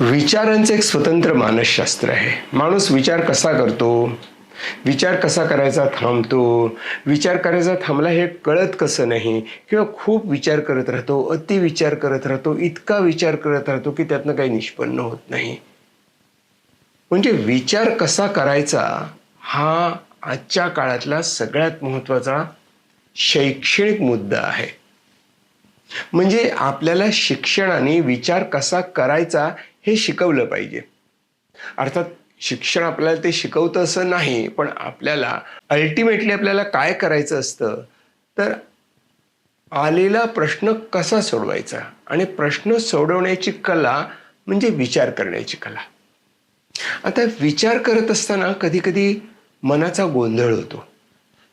विचारांचं एक स्वतंत्र मानसशास्त्र आहे. माणूस विचार कसा करतो? विचार कसा करायचा? थांबतो. विचार करायचा थांबला हे कळत कसं नाही? किंवा खूप विचार करत राहतो अति विचार करत राहतो इतका विचार करत राहतो की त्यातनं काही निष्पन्न होत नाही. म्हणजे विचार कसा करायचा हा आजच्या काळातला सगळ्यात महत्त्वाचा शैक्षणिक मुद्दा आहे. म्हणजे आपल्याला शिक्षणाने विचार कसा करायचा हे शिकवलं पाहिजे. अर्थात शिक्षण आपल्याला ते शिकवतं असं नाही पण आपल्याला अल्टिमेटली आपल्याला काय करायचं असतं? तर आलेला प्रश्न कसा सोडवायचा? आणि प्रश्न सोडवण्याची कला म्हणजे विचार करण्याची कला. आता विचार करत असताना कधीकधी मनाचा गोंधळ होतो.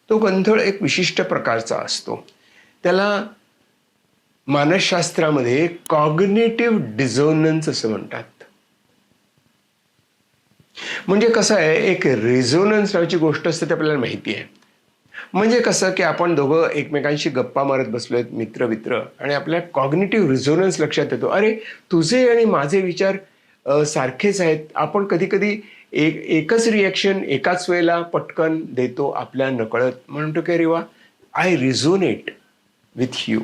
तो गोंधळ एक विशिष्ट प्रकारचा असतो. त्याला मानसशास्त्रामध्ये कॉग्नेटिव्ह डिझोनन्स असं म्हणतात. म्हणजे कसं आहे एक रिझोनन्स नावाची गोष्ट असते ते आपल्याला माहिती आहे. म्हणजे कसं की आपण दोघं एकमेकांशी गप्पा मारत बसलोय मित्र मित्र आणि आपल्या कॉग्नेटिव्ह रिझोनन्स लक्षात येतो. अरे तुझे आणि माझे विचार सारखेच आहेत. आपण कधी कधी एक एकच रिॲक्शन एकाच वेळेला पटकन देतो आपल्या नकळत. म्हणतो की अरे वा आय रिझोनेट विथ यू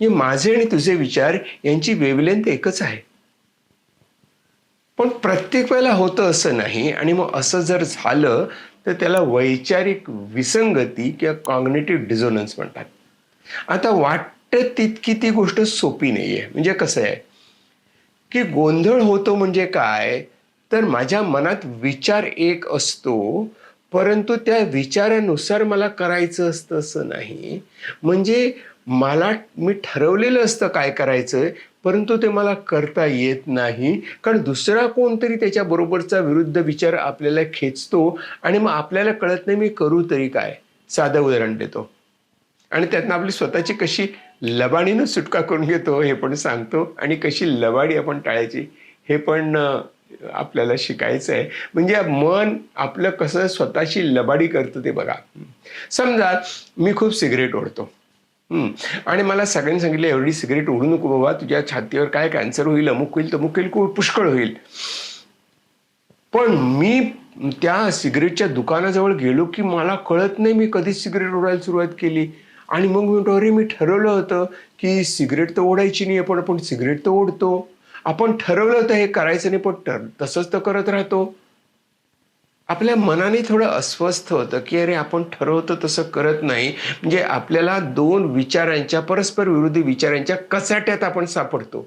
म्हणजे माझे आणि तुझे विचार यांची वेवलेंथ एकच आहे. पण प्रत्येक वेळेला होतं असं नाही आणि मग असं जर झालं तर त्याला वैचारिक विसंगती किंवा कॉग्नेटिव्ह डिझोनन्स म्हणतात. आता वाटतं तितकी ती गोष्ट सोपी नाही आहे म्हणजे कसं आहे? की गोंधळ होतो म्हणजे काय? तर माझ्या मनात विचार एक असतो परंतु त्या विचारानुसार मला करायचं असतं असं नाही. म्हणजे मला मी ठरवलेलं असतं काय करायचं परंतु ते मला करता येत नाही. कारण दुसरा कोणतरी त्याच्याबरोबरचा विरुद्ध विचार आपल्याला खेचतो आणि मग आपल्याला कळत नाही मी करू तरी काय. साधं उदाहरण देतो. आणि त्यातनं आपली स्वतःची कशी लबाडीनं सुटका करून घेतो हे पण सांगतो. आणि कशी लबाडी आपण टाळायची हे पण आपल्याला शिकायचं आहे म्हणजे मन आपलं कसं स्वतःची लबाडी करतं ते बघा. समजा मी खूप सिगरेट ओढतो. आणि मला सगळ्यांनी सांगितलं एवढी सिगरेट ओढू नको बाबा तुझ्या छातीवर काय कॅन्सर होईल अमुक होईल तमुक होईल पुष्कळ होईल. पण मी त्या सिगरेटच्या दुकानाजवळ गेलो की मला कळत नाही मी कधीच सिगरेट ओढायला सुरुवात केली. आणि मग मी म्हणतो अरे मी ठरवलं होतं की सिगरेट तर ओढायची नाही पण आपण सिगरेट तर ओढतो. आपण ठरवलं होतं हे करायचं नाही पण ठर तसंच तर करत राहतो. आपल्या मनाने थोडं अस्वस्थ होतं की अरे आपण ठरवतो तसं करत नाही. म्हणजे आपल्याला दोन विचारांच्या परस्पर विरोधी विचारांच्या कसाट्यात आपण सापडतो.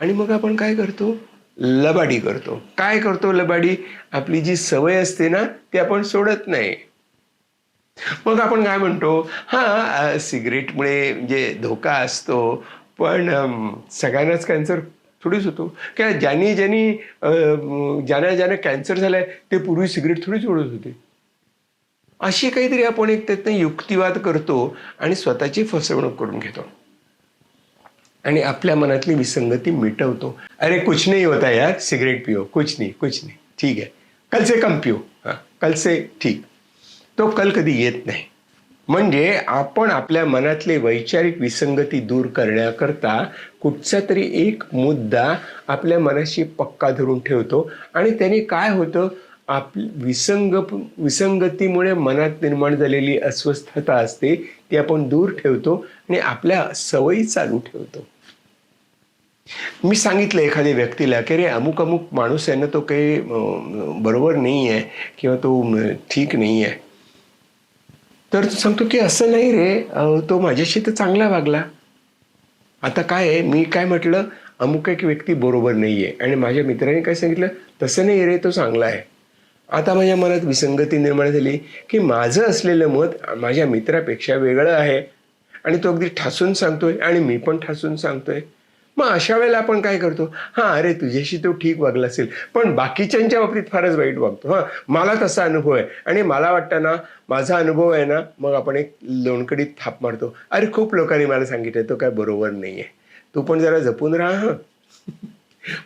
आणि मग आपण काय करतो? लबाडी करतो. काय करतो लबाडी? आपली जी सवय असते ना ती आपण सोडत नाही. मग आपण काय म्हणतो? हा सिगरेटमुळे म्हणजे धोका असतो पण सगळ्यांनाच कॅन्सर थोडीच होतो. किंवा ज्यांनी ज्यांनी ज्यांना ज्यांना कॅन्सर झालाय ते पूर्वी सिगरेट थोडीच ओढत होते. अशी काहीतरी आपण एक त्यातनं युक्तिवाद करतो आणि स्वतःची फसवणूक करून घेतो. आणि आपल्या मनातली विसंगती मिटवतो. अरे कुछ नाही होता यार सिगरेट पिओ. कुछ नाही कुछ नाही. ठीक आहे. कल से कम पिओ. हां कल से ठीक. तो कल कधी येत नाही. म्हणजे आपण आपल्या मनातले वैचारिक विसंगती दूर करण्याकरता कुठचा तरी एक मुद्दा आपल्या मनाशी पक्का धरून ठेवतो. आणि त्याने काय होतं? आप विसंग विसंगतीमुळे मनात निर्माण झालेली अस्वस्थता असते ती आपण दूर ठेवतो आणि आपल्या सवयी चालू ठेवतो. मी सांगितलं एखाद्या व्यक्तीला की रे अमुक अमुक माणूस आहे ना तो काही बरोबर नाही आहे किंवा तो ठीक नाही आहे तर तो सांगतो की असं नाही रे. तो माझ्याशी तर चांगला वागला. आता काय आहे? मी काय म्हटलं? अमुक एक व्यक्ती बरोबर नाही आहे आणि माझ्या मित्राने काय सांगितलं? तसं नाही रे तो चांगला आहे. आता माझ्या मनात विसंगती निर्माण झाली की माझं असलेलं मत माझ्या मित्रापेक्षा वेगळं आहे. आणि तो अगदी ठासून सांगतोय आणि मी पण ठासून सांगतोय. मग अशा वेळेला आपण काय करतो? हां अरे तुझ्याशी तो ठीक वागला असेल. पण बाकीच्यांच्या बाबतीत फारच वाईट वागतो. हां मला तसा अनुभव आहे. आणि मला वाटतं ना माझा अनुभव आहे ना मग आपण एक लोणकडीत थाप मारतो. अरे खूप लोकांनी मला सांगितलं तो काय बरोबर नाही आहे तू पण जरा जपून राहा हां.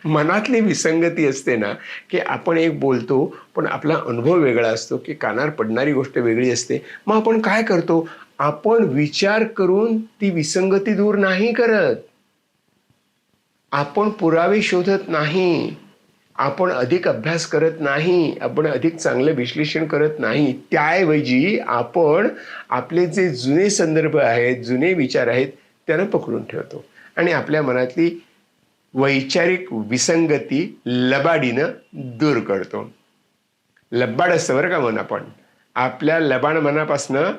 मनातली विसंगती असते ना की आपण एक बोलतो पण आपला अनुभव वेगळा असतो की कानावर पडणारी गोष्ट वेगळी असते. मग आपण काय करतो? आपण विचार करून ती विसंगती दूर नाही करत. आपण पुरावे शोधत नाही आपण अधिक अभ्यास करत नाही आपण अधिक चांगलं विश्लेषण करत नाही त्याऐवजी आपण आपले जे जुने संदर्भ आहेत जुने विचार आहेत त्यांना पकडून ठेवतो. आणि आपल्या मनातली वैचारिक विसंगती लबाडीनं दूर करतो. लबाड असतं बरं का मन आपण. आपल्या लबाड मनापासनं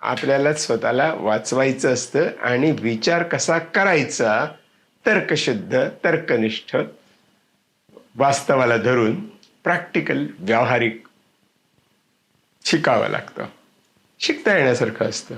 आपल्याला स्वतःला वाचवायचं असतं आणि विचार कसा करायचा तर्कशुद्ध तर्कनिष्ठ वास्तवाला धरून प्रॅक्टिकल व्यावहारिक शिकावं लागतं. शिकता येण्यासारखं असतं.